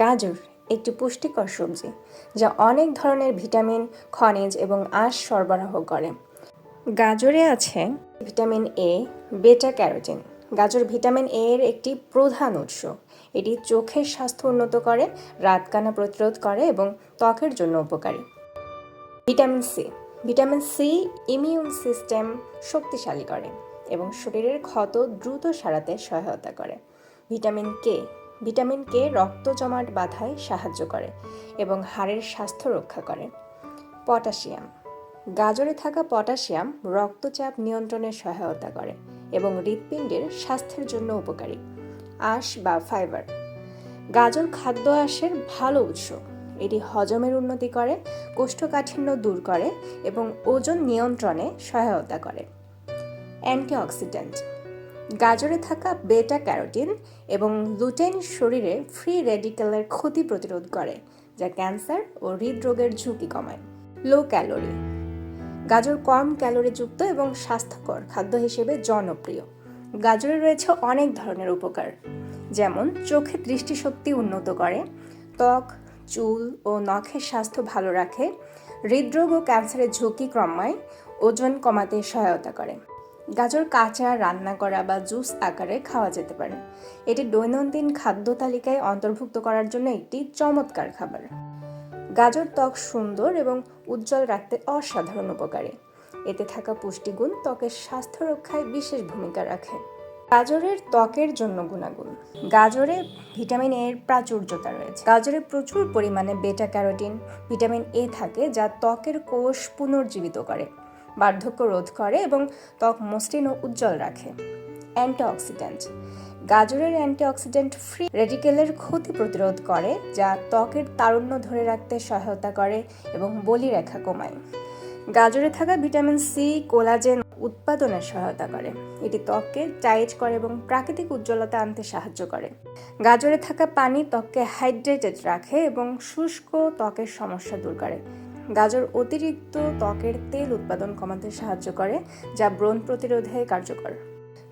গাজর, একটি পুষ্টিকর সবজি, যা অনেক ধরনের ভিটামিন, খনিজ এবং আঁশ সরবরাহ করে। গাজরে আছে ভিটামিন এ বেটা ক্যারোটিন গাজর ভিটামিন এ এর একটি প্রধান উৎস। এটি চোখের স্বাস্থ্য উন্নত করে, রাতকানা প্রতিরোধ করে এবং ত্বকের জন্য উপকারী। Vitamin C vitamin C immune system শক্তিশালী করে এবং শরীরের ক্ষত দ্রুত সারাতে সহায়তা করে। ভিটামিন কে ভিটামিন কে রক্ত জমাট বাধায় সাহায্য করে এবং হাড়ের স্বাস্থ্য রক্ষা করে। পটাশিয়াম। গাজরে থাকা পটাশিয়াম রক্তচাপ নিয়ন্ত্রণে সহায়তা করে এবং হৃৎপিণ্ডের স্বাস্থ্যের জন্য উপকারী। আঁশ বা ফাইবার। গাজর খাদ্য আঁশের ভালো উৎস। এটি হজমের উন্নতি করে, কোষ্ঠকাঠিন্য দূর করে এবং ওজন নিয়ন্ত্রণে সহায়তা করে। অ্যান্টিঅক্সিডেন্ট গাজরে থাকা বেটা ক্যারোটিন এবং লুটেন শরীরে ফ্রি রেডিক্যালের ক্ষতি প্রতিরোধ করে, যা ক্যান্সার ও হৃদরোগের ঝুঁকি কমায়। Low calorie. গাজর কম ক্যালোরিযুক্ত এবং স্বাস্থ্যকর খাদ্য হিসেবে জনপ্রিয়। গাজরে রয়েছে অনেক ধরনের উপকার, যেমন চোখে দৃষ্টিশক্তি উন্নত করে, ত্বক, চুল ও নখের স্বাস্থ্য ভালো রাখে, হৃদরোগ ও ক্যান্সারের ঝুঁকি কমায়, ওজন কমাতে সহায়তা করে। গাজর কাঁচা রান্না করা বা জুস আকারে খাওয়া যেতে পারে। এটি দৈনন্দিন খাদ্য তালিকায় অন্তর্ভুক্ত করার জন্য একটি চমৎকার খাবার। গাজর ত্বক সুন্দর এবং উজ্জ্বল রাখতে অসাধারণ উপকারী। এতে থাকা পুষ্টিগুণ ত্বকের স্বাস্থ্য রক্ষায় বিশেষ ভূমিকা রাখে। গাজরের ত্বকের জন্য গুণাগুণ। গাজরে ভিটামিন এর প্রাচুর্যতা রয়েছে। গাজরে প্রচুর পরিমাণে বেটা ক্যারোটিন, ভিটামিন এ থাকে যা ত্বকের কোষ পুনর্জীবিত করে। বার্ধক্য রোধ করে এবং ত্বক মসৃণ ও উজ্জ্বল রাখে। অ্যান্টিঅক্সিডেন্ট। গাজরের অ্যান্টিঅক্সিডেন্ট ফ্রি রেডিকেলের ক্ষতি প্রতিরোধ করে, যা ত্বকের তারুণ্য ধরে রাখতে সহায়তা করে এবং বলিরেখা কমায়। গাজরে থাকা ভিটামিন সি, কোলাজেন উৎপাদনে সহায়তা করে। এটি ত্বককে টাইট করে এবং প্রাকৃতিক উজ্জ্বলতা আনতে সাহায্য করে। গাজরে থাকা পানি ত্বককে হাইড্রেটেড রাখে এবং শুষ্ক ত্বকের সমস্যা দূর করে। গাজর অতিরিক্ত ত্বকের তেল উৎপাদন কমাতে সাহায্য করে, যা ব্রণ প্রতিরোধে কার্যকর।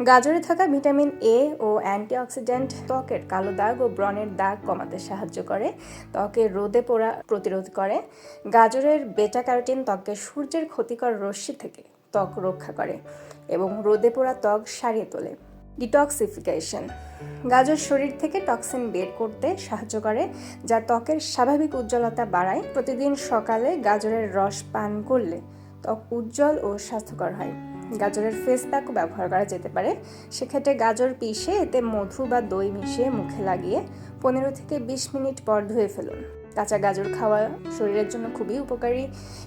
গাজরে থাকা ভিটামিন এ ও অ্যান্টিঅক্সিডেন্ট ত্বকের কালো দাগ ও ব্রণের দাগ কমাতে সাহায্য করে ত্বকের রোদে পোড়া প্রতিরোধ করে। গাজরের বেটা ক্যারোটিন ত্বককে সূর্যের ক্ষতিকর রশ্মি থেকে ত্বক রক্ষা করে এবং রোদে পোড়া ত্বক সারিয়ে তোলে। ডিটক্সিফিকেশন গাজর শরীর থেকে টক্সিন বের করতে সাহায্য করে, যা ত্বকের স্বাভাবিক উজ্জ্বলতা বাড়ায়। প্রতিদিন সকালে গাজরের রস পান করলে ত্বক উজ্জ্বল ও স্বাস্থ্যকর হয়। গাজরের ফেস প্যাকও ব্যবহার করা যেতে পারে। সেক্ষেত্রে গাজর পিষে, এতে মধু বা দই মিশিয়ে মুখে লাগিয়ে পনেরো থেকে বিশ মিনিট পর ধুয়ে ফেলুন। কাঁচা গাজর খাওয়া শরীরের জন্য খুবই উপকারী।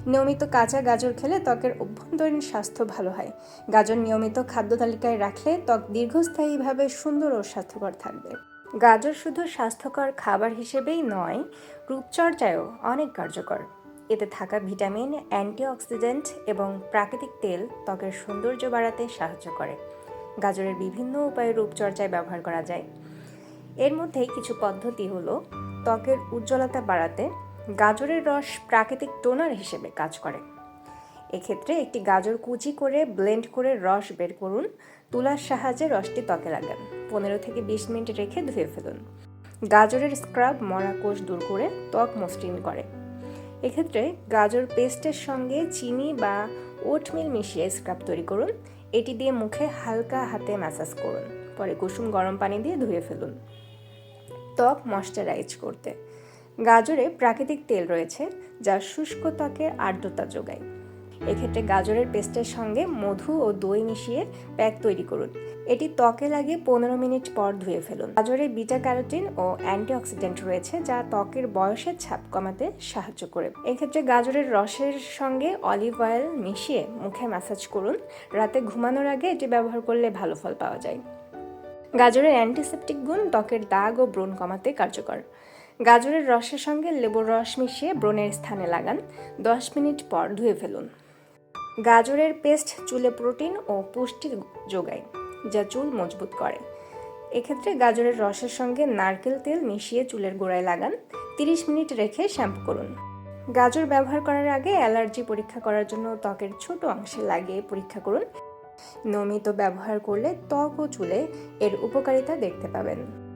নিয়মিত কাঁচা গাজর খেলে ত্বকের অভ্যন্তরীণ স্বাস্থ্য ভালো হয়। গাজর নিয়মিত খাদ্য তালিকায় রাখলে ত্বক দীর্ঘস্থায়ীভাবে সুন্দর ও স্বাস্থ্যকর থাকবে। গাজর শুধু স্বাস্থ্যকর খাবার হিসেবেই নয়, রূপচর্চায়ও অনেক কার্যকর। এতে থাকা ভিটামিন, অ্যান্টিঅক্সিডেন্ট এবং প্রাকৃতিক তেল ত্বকের সৌন্দর্য বাড়াতে সাহায্য করে। গাজরের বিভিন্ন উপায়ে রূপচর্চায় ব্যবহার করা যায়। এর মধ্যে কিছু পদ্ধতি হলো ত্বকের উজ্জ্বলতা বাড়াতে গাজরের রস প্রাকৃতিক টোনার হিসেবে কাজ করে। এক্ষেত্রে একটি গাজর কুচি করে ব্লেন্ড করে রস বের করুন। তুলার সাহায্যে রসটি ত্বকে লাগান। পনেরো থেকে বিশ মিনিট রেখে ধুয়ে ফেলুন। গাজরের স্ক্রাব মরা কোষ দূর করে ত্বক মসৃণ করে। এক্ষেত্রে গাজর পেস্টের সঙ্গে চিনি বা ওটমিল মিশিয়ে স্ক্রাব তৈরি করুন। এটি দিয়ে মুখে হালকা হাতে ম্যাসাজ করুন। পরে কুসুম গরম পানি দিয়ে ধুয়ে ফেলুন। ত্বক ময়শ্চারাইজ করতে। গাজরে প্রাকৃতিক তেল রয়েছে, যা শুষ্ক ত্বকে আর্দ্রতা যোগায়। এক্ষেত্রে গাজরের পেস্টের সঙ্গে মধু ও দই মিশিয়ে প্যাক তৈরি করুন। এটি ত্বকে লাগিয়ে পনেরো মিনিট পর ধুয়ে ফেলুন। গাজরে বিটা ক্যারোটিন ও অ্যান্টিঅক্সিডেন্ট রয়েছে, যা ত্বকের বয়সের ছাপ কমাতে সাহায্য করে। এক্ষেত্রে গাজরের রসের সঙ্গে অলিভ অয়েল মিশিয়ে মুখে ম্যাসাজ করুন। রাতে ঘুমানোর আগে এটি ব্যবহার করলে ভালো ফল পাওয়া যায়। গাজরের অ্যান্টিসেপটিক গুণ ত্বকের দাগ ও ব্রণ কমাতে কার্যকর। গাজরের রসের সঙ্গে লেবুর রস মিশিয়ে ব্রণের স্থানে লাগান। দশ মিনিট পর ধুয়ে ফেলুন। গাজরের পেস্ট চুলে প্রোটিন ও পুষ্টি যোগায়, যা চুল মজবুত করে। এক্ষেত্রে গাজরের রসের সঙ্গে নারকেল তেল মিশিয়ে চুলের গোড়ায় লাগান। তিরিশ মিনিট রেখে শ্যাম্পু করুন। গাজর ব্যবহার করার আগে অ্যালার্জি পরীক্ষা করার জন্য ত্বকের ছোট অংশে লাগিয়ে পরীক্ষা করুন। নিয়মিত ব্যবহার করলে ত্বক ও চুলে এর উপকারিতা দেখতে পাবেন।